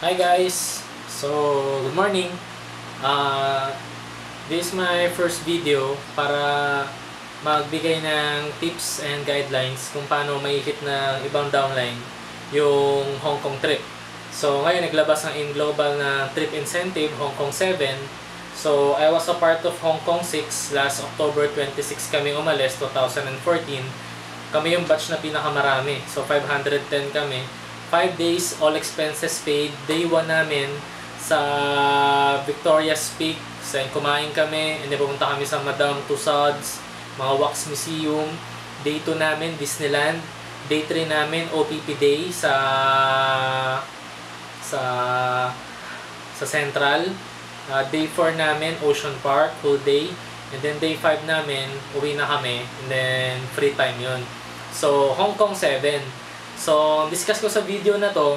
Hi guys! So, good morning! Uh, this is my first video para magbigay ng tips and guidelines kung paano maihit na ibang downline yung Hong Kong trip. So, ngayon naglabas ng in global na trip incentive, Hong Kong 7. So, I was a part of Hong Kong 6 last October 26 kami umalis, 2014. Kami yung batch na pinakamarami. So, 510 kami. 5 days, all expenses paid. Day 1 namin sa Victoria's Peak. So, kumain kami. And pumunta kami sa Madame Tussauds, mga wax museum. Day 2 namin, Disneyland. Day 3 namin, OPP Day sa sa sa Central. Uh, day 4 namin, Ocean Park, whole day. And then day 5 namin, uwi na kami. And then free time yun. So, Hong Kong 7. So, discuss ko sa video na to,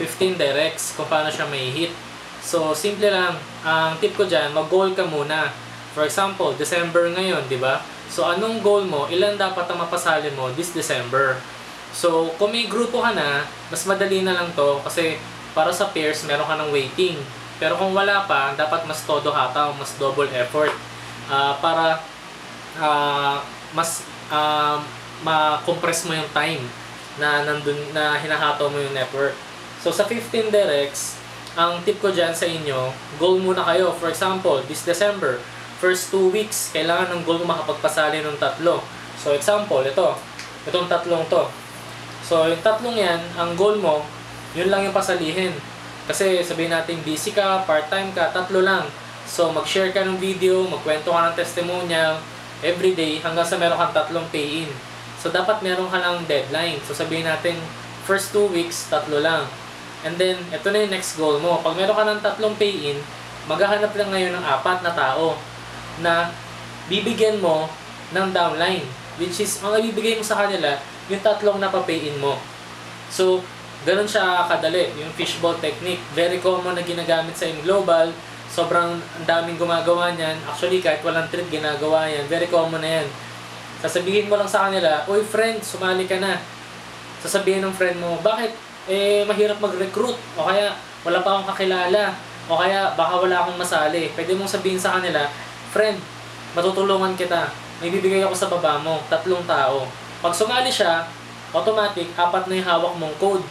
15 directs, kung paano siya may hit. So, simple lang. Ang tip ko dyan, mag-goal ka muna. For example, December ngayon, di ba? So, anong goal mo? Ilan dapat ang mapasali mo this December? So, kung may grupo ka na, mas madali na lang to kasi para sa pairs, meron ka ng waiting. Pero kung wala pa, dapat mas todo hataw, mas double effort. Uh, para uh, mas uh, ma-compress mo yung time na nandun na hinahataw mo yung network. So sa 15 directs, ang tip ko dyan sa inyo, goal muna kayo. For example, this December, first 2 weeks, kailangan ng goal mo makapagpasali ng tatlo. So example, ito. Itong tatlong to. So yung tatlong yan, ang goal mo, yun lang yung pasalihin. Kasi sabihin natin busy ka, part-time ka, tatlo lang. So mag-share ka ng video, magkwento ka ng testimonial, everyday hanggang sa meron kang tatlong pay-in. So, dapat meron ka ng deadline. So, sabihin natin, first 2 weeks, tatlo lang. And then, ito na yung next goal mo. Pag meron ka ng tatlong pay-in, maghahanap lang ngayon ng apat na tao na bibigyan mo ng downline. Which is, ang ibibigay mo sa kanila, yung tatlong napapay-in mo. So, ganun siya kadali. Yung fishbowl technique. Very common na ginagamit sa global. Sobrang daming gumagawa niyan. Actually, kahit walang trip, ginagawa yan. Very common na yan Sasabihin mo lang sa kanila, Uy friend, sumali ka na. Sasabihin ng friend mo, bakit? Eh, mahirap mag-recruit. O kaya, wala pa akong kakilala. O kaya, baka wala akong masali. Pwede mong sabihin sa kanila, Friend, matutulungan kita. May bibigay ako sa baba mo, tatlong tao. Pag sumali siya, automatic, apat na yung hawak mong code.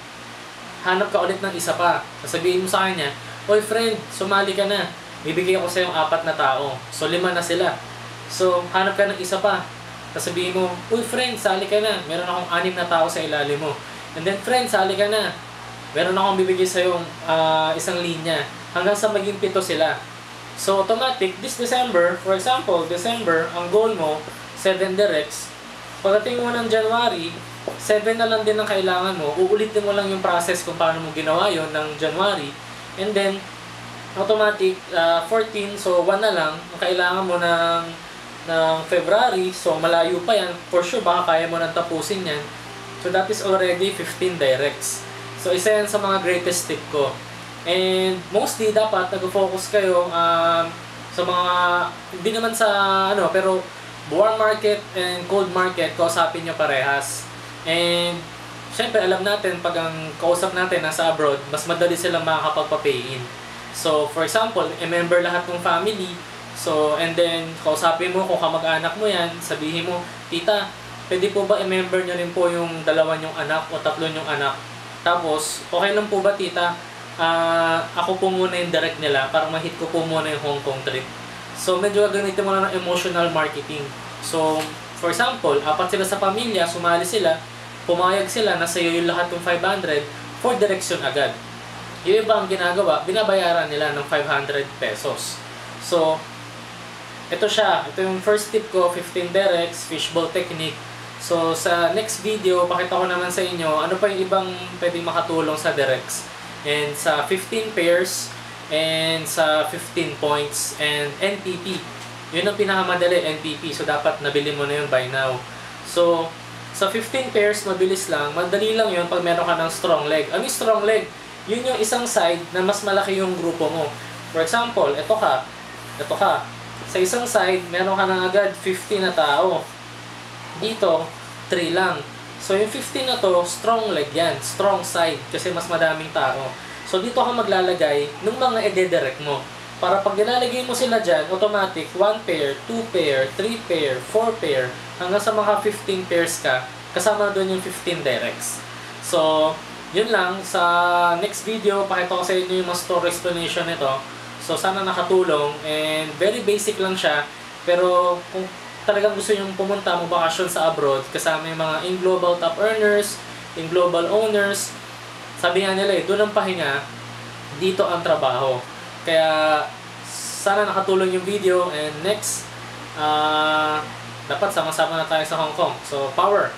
Hanap ka ulit ng isa pa. Sasabihin mo sa kanya, Oy friend, sumali ka na. Bibigay ako sa yung apat na tao. So, lima na sila. So, hanap ka ng isa pa sasabihin mo, Uy friend, sali ka na. Meron akong anim na tao sa ilalim mo. And then, friend, sali ka na. Meron akong bibigay sa yung uh, isang linya. Hanggang sa maging pito sila. So, automatic, this December, for example, December, ang goal mo, 7 directs. Pagdating mo ng January, 7 na lang din ang kailangan mo. Uulitin mo lang yung process kung paano mo ginawa yon ng January. And then, automatic, uh, ah, 14, so 1 na lang, ang kailangan mo ng ng February, so malayo pa yan, for sure baka kaya mo nang tapusin yan. So that is already 15 directs. So isa yan sa mga greatest tip ko. And mostly dapat nag-focus kayo um, sa mga, hindi naman sa ano, pero warm market and cold market, kausapin nyo parehas. And syempre alam natin pag ang kausap natin nasa abroad, mas madali silang makakapagpa-pay in. So for example, i-member lahat ng family, So, and then, kausapin mo kung kamag-anak mo yan, sabihin mo, Tita, pwede po ba i-member nyo rin po yung dalawa nyong anak o tatlo nyong anak? Tapos, okay lang po ba, Tita, uh, ako po muna yung direct nila para ma-hit ko po muna yung Hong Kong trip. So, medyo gagamitin mo lang ng emotional marketing. So, for example, apat sila sa pamilya, sumali sila, pumayag sila, nasa iyo yung lahat ng 500, for direction agad. Yung iba ang ginagawa, binabayaran nila ng 500 pesos. So, ito siya. Ito yung first tip ko, 15 directs, fishbowl technique. So, sa next video, pakita ko naman sa inyo ano pa yung ibang pwedeng makatulong sa directs. And sa 15 pairs, and sa 15 points, and NPP. Yun ang pinakamadali, NPP. So, dapat nabili mo na yun by now. So, sa 15 pairs, mabilis lang. Madali lang yun pag meron ka ng strong leg. Ano yung strong leg? Yun yung isang side na mas malaki yung grupo mo. For example, ito ka. Ito ka sa isang side, meron ka na agad 50 na tao. Dito, 3 lang. So, yung 50 na to, strong leg yan. Strong side. Kasi mas madaming tao. So dito ka maglalagay ng mga ede-direct mo. Para pag nilalagay mo sila dyan, automatic 1 pair, 2 pair, 3 pair, 4 pair, hanggang sa mga 15 pairs ka, kasama doon yung 15 directs. So, yun lang. Sa next video, pakita ko sa inyo yung mga store explanation nito. So, sana nakatulong and very basic lang siya. Pero kung talagang gusto yung pumunta mo bakasyon sa abroad, kasama yung mga in global top earners, in global owners, sabi nga nila eh, doon ang pahinga, dito ang trabaho. Kaya sana nakatulong yung video and next, ah dapat sama-sama na tayo sa Hong Kong. So, power!